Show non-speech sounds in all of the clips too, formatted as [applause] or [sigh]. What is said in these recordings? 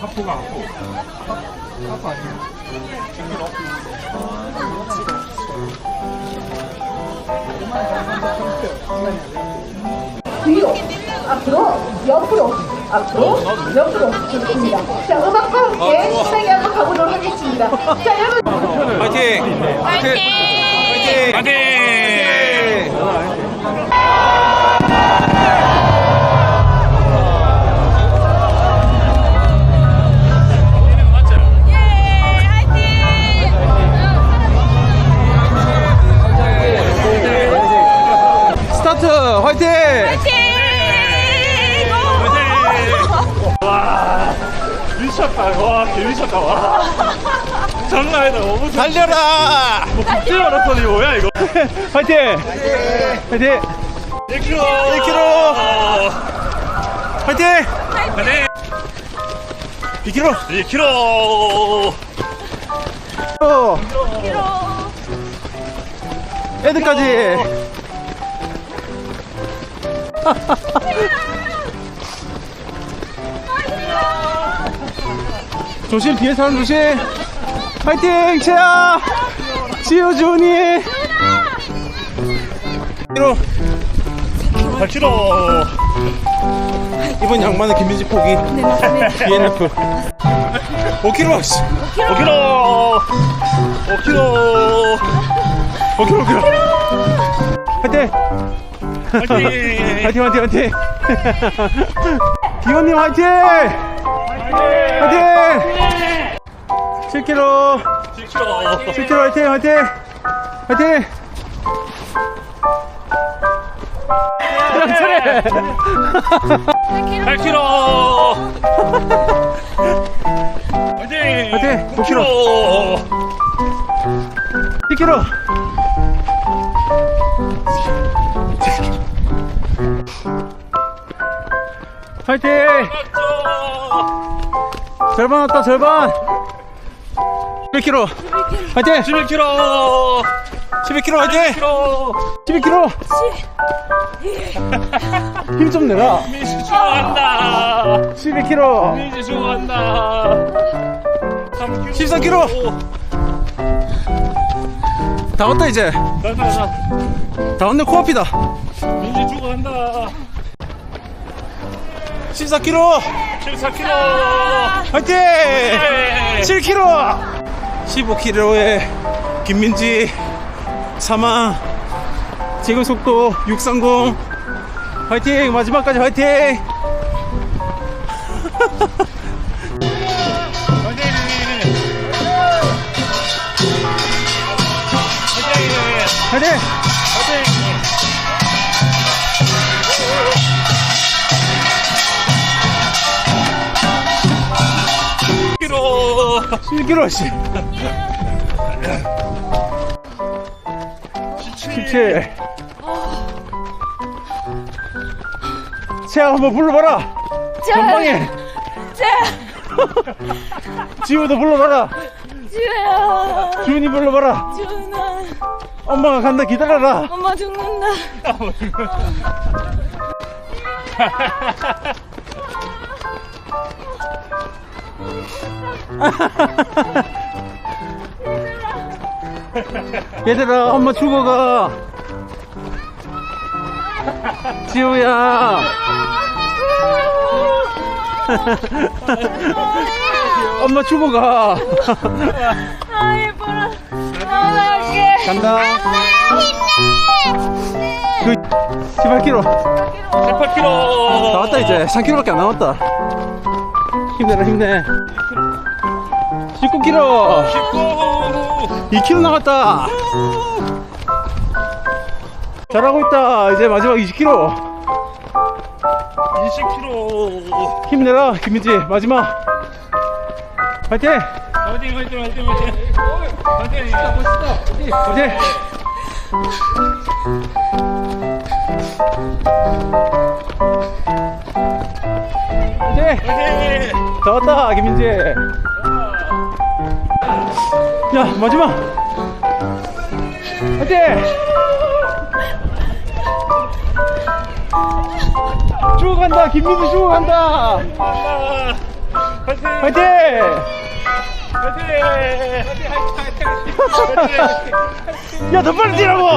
하프가 하프. 하프 아니야? 뒤로, 앞으로, 옆으로, 앞으로, 옆으로 좋습니다. 자, 음악과 함께 신나게 한번 가보도록 하겠습니다. 자, 여러분. 파이팅! 파이팅! 파이팅! 화이팅! 미쳤다. 와, 개 미쳤다. 와. 장난 아니다. 너무 좋 달려라! 뭐 국제 마라톤이 뭐야, 이거? [laughs] 화이팅! 화이팅! 1km. 1km. 화이팅! 네. 2km! 2km. 애들까지! [laughs] 조심, 뒤에 사람 조심! 화이팅! 채야! 지우, 주은이! 1km! 8km. 이번 양반은 김민지 포기. DNF. 5km! 5km. 5km. 5km, 5km! 화이팅! 화이팅. 화이팅, 화이팅, 화이팅! [laughs] 기원님 화이팅! 화이팅! 7km! 7km. 7km 화이팅, 화이팅! 화이팅! 야, 차례! 8km. 화이팅. 화이팅. 9km. 10km! 화이팅! 절반 왔다, 절반! 11km! 화이팅! 11km. 12km 화이팅! 11km. 12km! 힘 좀 내라! 민지 좋아한다. 12km! 민지. 3km. 13km! 다 왔다, 이제! 다 왔네, 코앞이다! 민지 죽어간다. 14km! 14km. 화이팅! 7km! 15km에 김민지 사망 지금 속도 630 화이팅! 마지막까지 화이팅! 화이팅! Km. 7km 씨17 채아 한번 불러봐라. 전방에. 지우도 불러봐라. 지우야. 주은이 불러봐라. 지우나 엄마가 간다. 기다려라. 엄마 죽는다 [laughs] [laughs] 얘들아 엄마 죽어가. 지우야. [laughs] 엄마 죽어가. 아 예뻐라 나갈게 간다 그 18km 18km. 다 왔다 이제. 3km밖에 안 남았다 힘내라 힘내 19km 19. 2km 남았다 잘하고 있다 이제 마지막 20km 20km. 힘내라 김민지 마지막 파이팅 화이팅, 화이팅, 화이팅, 화이팅. 화이팅. 파이팅 파이팅 화이팅. 다 왔다 김민지 야 마지막 파이팅 죽어간다 김민지 죽어간다! 화이팅! 파이팅! 야, 더 빨리 뛰라고!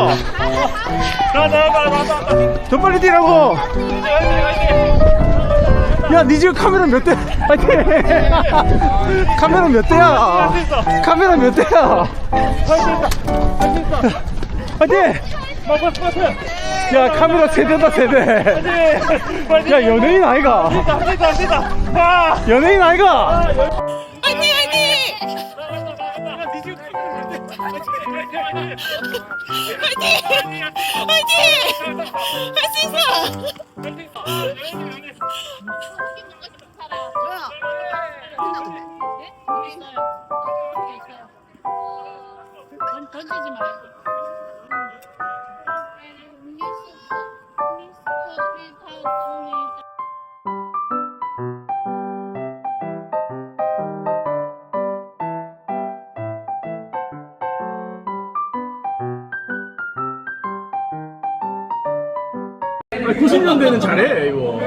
나나나나나 더 빨리 뛰라고! 야, 니 지금 카메라 몇 대? 화이팅! [laughs] 카메라 몇 대야? 카메라 몇 대야? 화이팅! 야, 카메라 세대다, 세대. 야, 연예인 아이가? 연예인 아이가? 화이팅 화이팅! 할 수 있어! 90년대는 잘해, 이거.